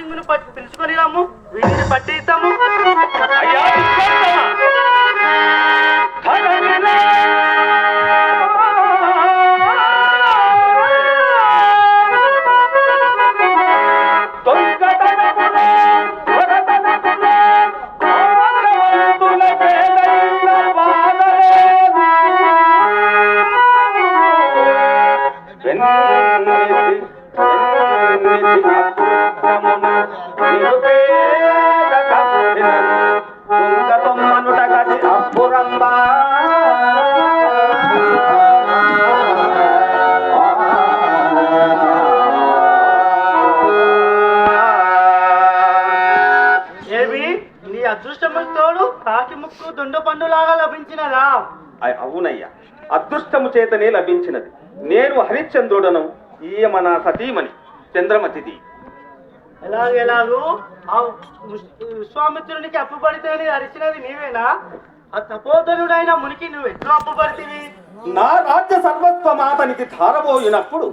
నారసింగుని పట్టి పిలుచుకొని రాము వీటిని పట్టి ఇస్తాము you. ఏవి నీ అదృష్టము తోడు కాకి ముక్కు దొండ పండులాగా లభించినదా అవునయ్యా. అదృష్టము చేతనే లభించినది. నేను హరిశ్చంద్రుడను ఈయ మన సతీమణి చంద్రమతిది. ఎలాగెలాగూ ఆ విశ్- విశ్వామిత్రునికి అప్పు పడితే అరిచినది నీవేనా? ఆ తపోధనుడైన మునికి నువ్వు ఎట్లా అప్పు పడితివి నా రాజ్య సర్వస్వం అతనికి ధారబోయినప్పుడు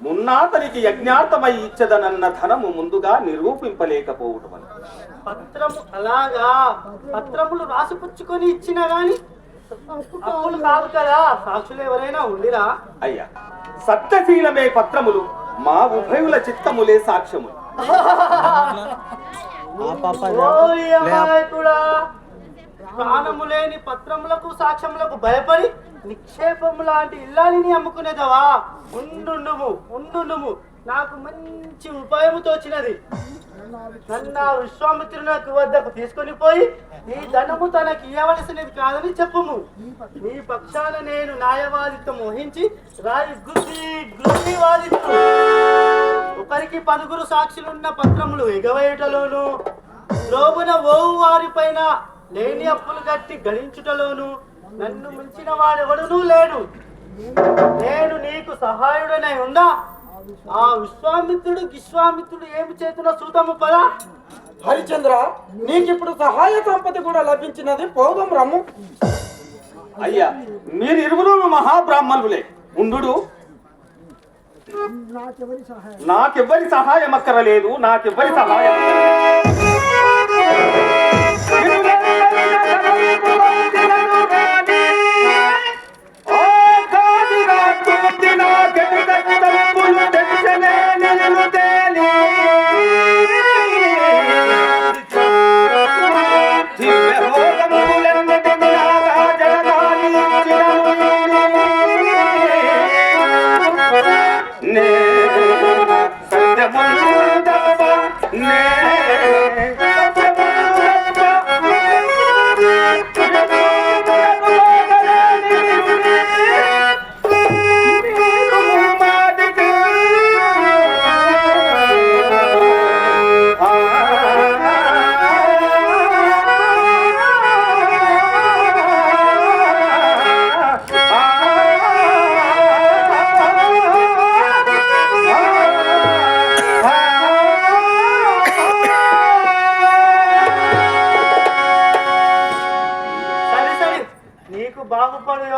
మున్నాతనికి యజ్ఞార్థమై ఇచ్చదనన్న ధనము ముందుగా నిరూపింపలేకపోవటం. పత్రము అలాగా? పత్రములు రాసిపుచ్చుకొని ఇచ్చినా గాని అప్పులు కాదు కదా? సాక్షులు ఎవరైనా ఉండిరా? అయ్యా సత్యశీలమే పత్రములు మా ఉభయుల చిత్తములే సాక్ష్యములు. ప్రాణము లేని పత్రములకు సాక్ష్యములకు భయపడి నిక్షేపము లాంటి ఇల్లాలిని అమ్ముకునేదవా? ఉండుండుము ఉండుండుము నాకు మంచి ఉపాయము తోచినది నన్ను విశ్వామిత్రునకు వద్దకు తీసుకొని పోయి ఈ ధనము తనకి ఇవ్వవలసినది కాదని చెప్పుము. నీ పక్షాన నేను న్యాయవాదిత్వం వహించి రాయి గుద్ది గుద్ది వాదిత్తు ఒకరికి పలుగురు సాక్షులున్న పత్రములు ఎగవేయటలోను ద్రోబున ఓవు వారిపైన లేని అప్పులు కట్టి గణించుటలోను నన్ను మించిన వాడెవడునూ లేడు. నేను నీకు సహాయుడనై ఉందా ఆ విశ్వామిత్రుడు విశ్వామిత్రుడు ఏమి చేతున్న సూతము పదా హరిచంద్ర నీకిప్పుడు సహాయ సంపద కూడా లభించినది పోగం రమ్ము. అయ్యా మీరిరువురు మహాబ్రాహ్మణులే. ఉండు నాకెవ్వరి సహాయం? అక్కరలేదు నాకెవ్వరి సహాయం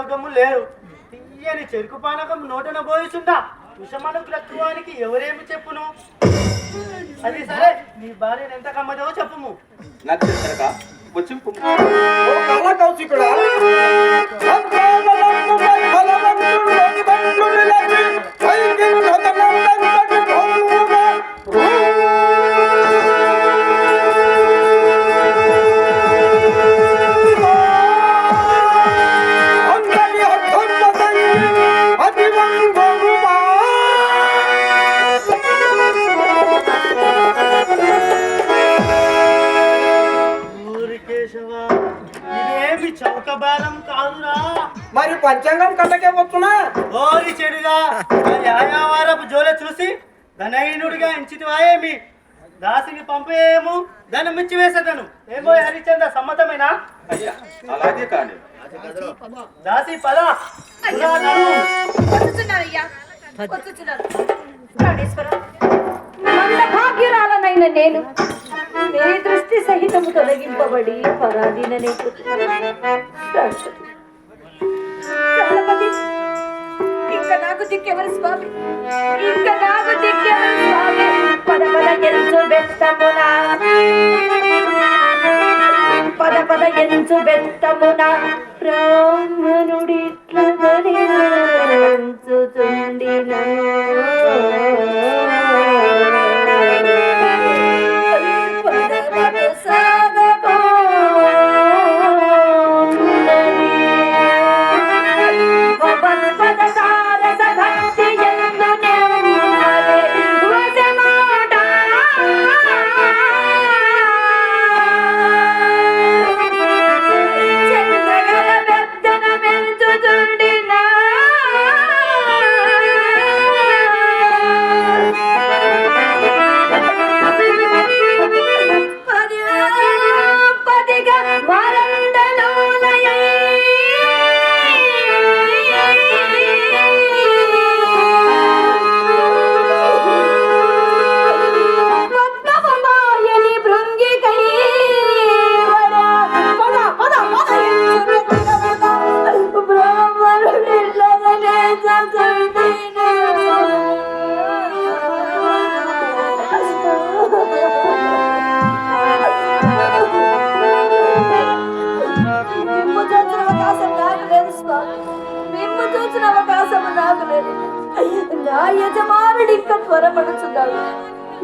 యోగము లేదు తీయని చెరుకు పానకం నోటన పోయిచుందా విషమణకు లక్కువానికి ఎవరేమి చెప్పును? అది సరే నీ భార్యను ఎంత కమ్మదో చెప్పుము. నక్షత్రక వచ్చింపు కేశవ ఇదేమి చౌకబారం కాదురా. మరి పంచాంగం కట్టకే వచ్చునా ఓరి చెడుగా మరి ఆయావారపు జోల చూసి ధనహీనుడిగా ఎంచితివాయేమి దాసిని పంపేము ధనం ఇచ్చి వేసేదను. ఏమో హరిచంద్ర సమ్మతమేనా? అయ్యా అలాగే కానీ. దాసి పద. భాగ్యురాలనైన నేను నీ దృష్టి సహితము తొలగింపబడి పరాధీననే పద పద ఎంచు పద పద ఎంచు బెత్తమునా. బ్రాహ్మణుడి నా యజమానుడు ఇంకా త్వరపడుచున్నాడు.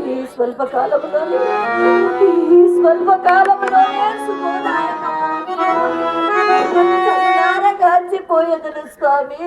ఈ స్వల్ప కాలంలోనే ఈ స్వల్ప కాలంలోనే కాచిపోయేదను స్వామి